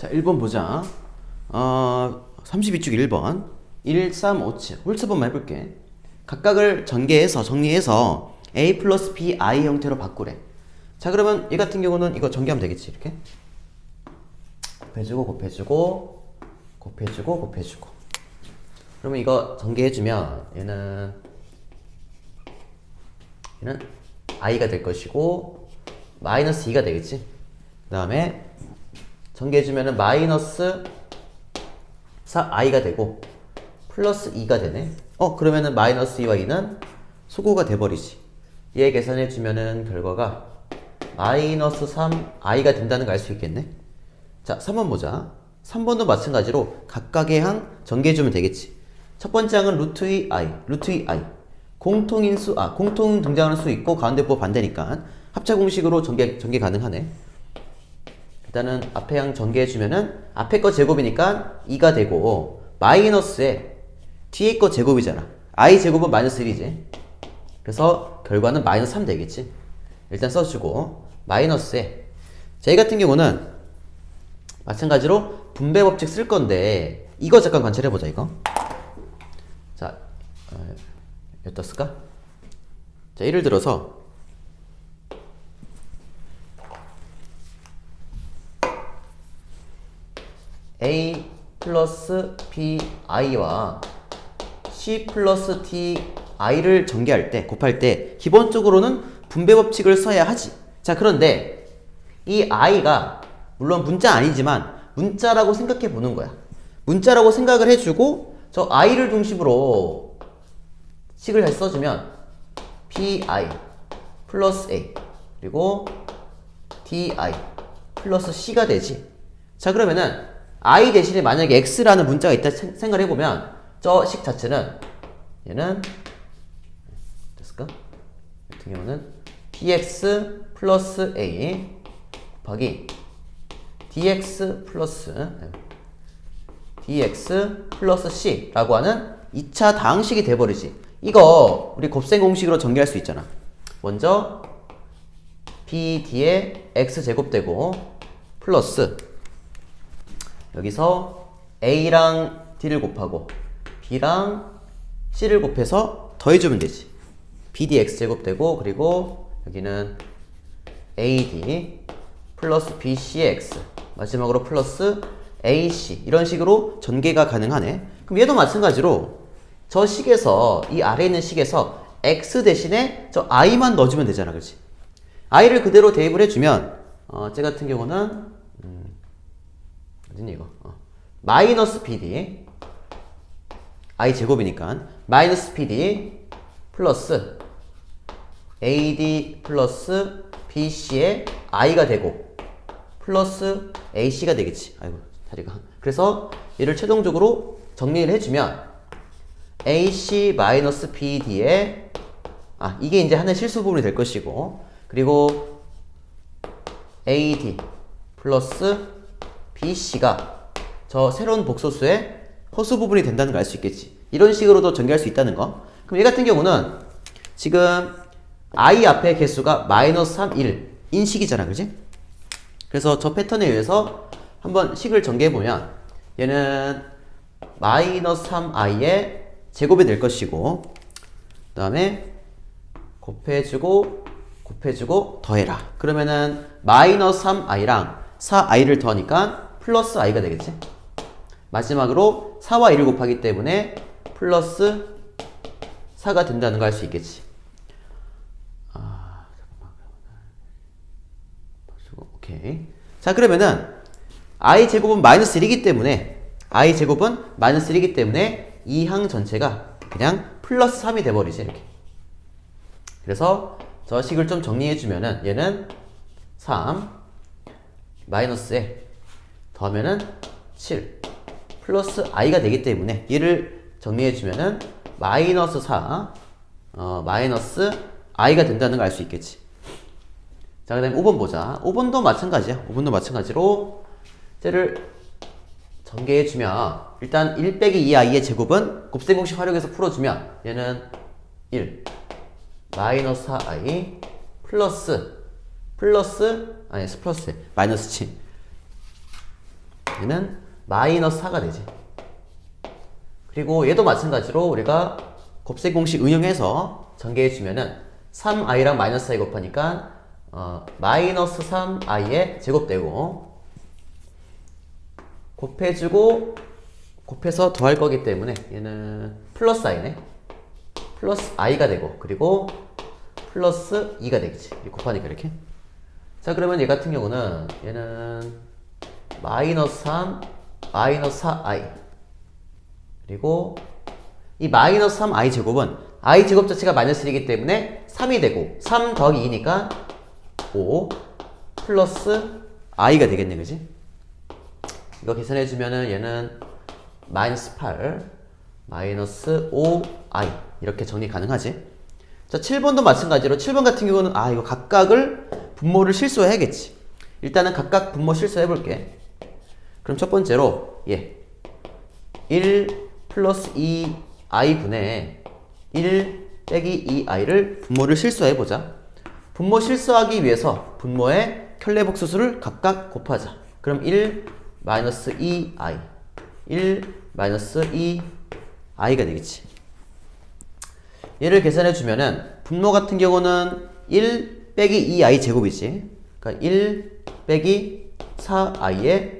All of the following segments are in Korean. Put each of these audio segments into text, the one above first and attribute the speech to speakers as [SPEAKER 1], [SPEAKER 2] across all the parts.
[SPEAKER 1] 자, 1번 보자. 어, 32쪽 1번. 1, 3, 5, 7. 홀수번만 해볼게. 각각을 전개해서, 정리해서 a 플러스 b i 형태로 바꾸래. 자, 그러면 이 같은 경우는 이거 전개하면 되겠지, 이렇게. 곱해주고, 곱해주고, 곱해주고, 곱해주고. 그러면 이거 전개해주면 얘는, 얘는 i가 될 것이고, 마이너스 2가 되겠지. 그 다음에 전개해주면은 마이너스 4i가 되고 플러스 2가 되네. 어 그러면은 마이너스 2와 2는 소고가 돼버리지. 얘 계산해주면은 결과가 마이너스 3i가 된다는 걸 알 수 있겠네. 자 3번 보자. 3번도 마찬가지로 각각의 항 전개해주면 되겠지. 첫 번째 항은 루트 2 i, 루트 2 i. 공통인수, 아, 공통 등장하는 수 있고 가운데 부 반대니까 합차 공식으로 전개, 전개 가능하네. 일단은 앞에 항 전개해주면은 앞에 거 제곱이니까 2가 되고 마이너스에 뒤에 거 제곱이잖아. i 제곱은 마이너스 1이지. 그래서 결과는 마이너스 3 되겠지. 일단 써주고 마이너스에 저희 같은 경우는 마찬가지로 분배 법칙 쓸 건데 이거 잠깐 관찰해보자 이거. 자, 어, 어디다 쓸까? 자, 예를 들어서 a 플러스 bi와 c 플러스 ti를 전개할 때 곱할 때 기본적으로는 분배 법칙을 써야 하지. 자 그런데 이 i가 물론 문자 아니지만 문자라고 생각해 보는 거야. 문자라고 생각을 해주고 저 i를 중심으로 식을 잘 써주면 pi 플러스 a 그리고 di 플러스 c가 되지. 자 그러면은 i 대신에 만약에 x라는 문자가 있다 생- 생각을 해보면 저 식 자체는 얘는 됐을까? 같은 경우는 dx 플러스 a 곱하기 dx 플러스 dx 플러스 c라고 하는 2차 다항식이 돼버리지. 이거 우리 곱셈 공식으로 전개할 수 있잖아. 먼저 bd에 x 제곱되고 플러스 여기서 a랑 d를 곱하고 b랑 c를 곱해서 더해주면 되지. bdx 제곱되고 그리고 여기는 ad 플러스 bcx 마지막으로 플러스 ac 이런 식으로 전개가 가능하네. 그럼 얘도 마찬가지로 저 식에서 이 아래에 있는 식에서 x 대신에 저 i만 넣어주면 되잖아, 그렇지? i를 그대로 대입을 해주면 어, 쟤 같은 경우는 어딨니 이거? 어. 마이너스 PD i 제곱이니까 마이너스 PD 플러스 AD 플러스 BC의 i가 되고 플러스 AC가 되겠지. 아이고 다리가. 그래서 얘를 최종적으로 정리를 해주면 AC 마이너스 BD의 아 이게 이제 하나의 실수 부분이 될 것이고 그리고 AD 플러스 BC가 저 새로운 복소수의 허수 부분이 된다는 걸 알 수 있겠지. 이런 식으로도 전개할 수 있다는 거. 그럼 얘 같은 경우는 지금 i 앞에 개수가 마이너스 3, 1 인식이잖아, 그지? 그래서 저 패턴에 의해서 한번 식을 전개해보면 얘는 마이너스 3i의 제곱이 될 것이고 그 다음에 곱해주고 곱해주고 더해라. 그러면은 마이너스 3i랑 4i를 더하니까 플러스 i가 되겠지? 마지막으로 4와 1을 곱하기 때문에 플러스 4가 된다는 걸 알 수 있겠지. 아, 오케이. 자, 그러면은 i 제곱은 마이너스 1이기 때문에 i 제곱은 마이너스 1이기 때문에 이 항 전체가 그냥 플러스 3이 돼 버리지 이렇게. 그래서 저 식을 좀 정리해 주면은 얘는 3 마이너스에 더하면은 7 플러스 i가 되기 때문에 얘를 정리해 주면은 마이너스 4 어, 마이너스 i가 된다는 걸 알 수 있겠지. 자, 그 다음에 5번 보자. 5번도 마찬가지야. 5번도 마찬가지로 쟤를 전개해 주면 일단 1 빼기 2i의 제곱은 곱셈 공식 활용해서 풀어주면 얘는 1 마이너스 4i 플러스 플러스 아니 플러스 마이너스 7 얘는 마이너스 4가 되지. 그리고 얘도 마찬가지로 우리가 곱셈 공식 응용해서 전개해 주면은 3i랑 마이너스 i 곱하니까 어, 마이너스 3i의 제곱되고 곱해주고 곱해서 더할 거기 때문에 얘는 플러스 i네. 플러스 i가 되고 그리고 플러스 2가 되겠지. 곱하니까 이렇게. 자 그러면 얘 같은 경우는 얘는 마이너스 3 마이너스 4i 그리고 이 마이너스 3i 제곱은 i 제곱 자체가 마이너스 1이기 때문에 3이 되고 3 더하기 2니까 5 플러스 i가 되겠네 그지? 이거 계산해주면은 얘는 마이너스 8 마이너스 5i 이렇게 정리 가능하지? 자 7번도 마찬가지로 7번 같은 경우는 아 이거 각각을 분모를 실수해야겠지. 일단은 각각 분모 실수해 볼게 그럼 첫 번째로 예. 1 플러스 2i 분의 1 빼기 2i를 분모를 실수해 보자. 분모 실수하기 위해서 분모의 켤레복수수를 각각 곱하자. 그럼 1 마이너스 2i 1 마이너스 2i가 되겠지. 얘를 계산해 주면은 분모 같은 경우는 1 빼기 2i 제곱이지. 그러니까 1 빼기 4i의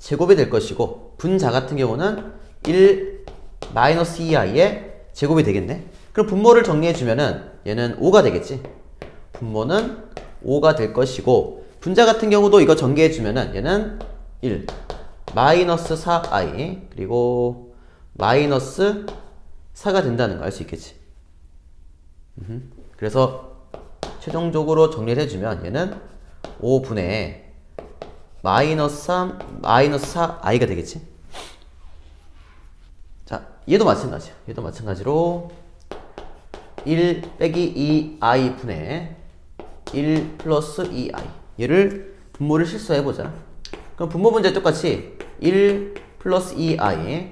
[SPEAKER 1] 제곱이 될 것이고 분자 같은 경우는 1 마이너스 2i의 제곱이 되겠네. 그럼 분모를 정리해 주면은 얘는 5가 되겠지. 분모는 5가 될 것이고 분자 같은 경우도 이거 전개해 주면은 얘는 1 마이너스 4i 그리고 마이너스 4가 된다는 거 알 수 있겠지. 그래서 최종적으로 정리를 해주면 얘는 5분의 마이너스 3 마이너스 4i가 되겠지. 자, 얘도 마찬가지야. 얘도 마찬가지로 1 빼기 2i 분의 1 플러스 2i 얘를 분모를 실수해보자. 그럼 분모 문제 똑같이 1 플러스 2i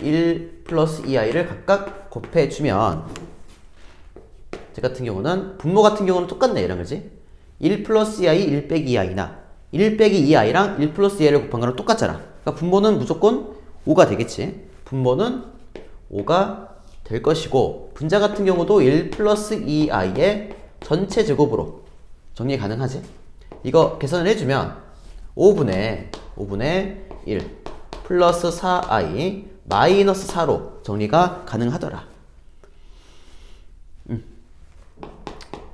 [SPEAKER 1] 1 플러스 2i를 각각 곱해주면 제 같은 경우는 분모 같은 경우는 똑같네 얘랑 그지? 1 플러스 2i 1 빼기 2i나 1 빼기 2i랑 1 플러스 2i를 곱한 거랑 똑같잖아. 그러니까 분모는 무조건 5가 되겠지. 분모는 5가 될 것이고 분자 같은 경우도 1 플러스 2i의 전체 제곱으로 정리 가능하지? 이거 계산을 해주면 5분의 5분의 1 플러스 4i 마이너스 4로 정리가 가능하더라. 음.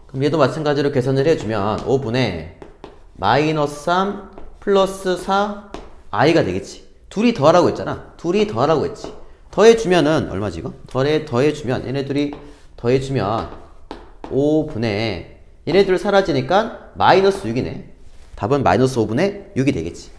[SPEAKER 1] 그럼 얘도 마찬가지로 계산을 해주면 5분의 마이너스 3 플러스 4 i가 되겠지. 둘이 더하라고 했잖아. 둘이 더하라고 했지. 더해주면은 얼마지 이거? 더해 더해주면 얘네들이 더해주면 5분의 얘네들 사라지니까 마이너스 6이네. 답은 마이너스 5분의 6이 되겠지.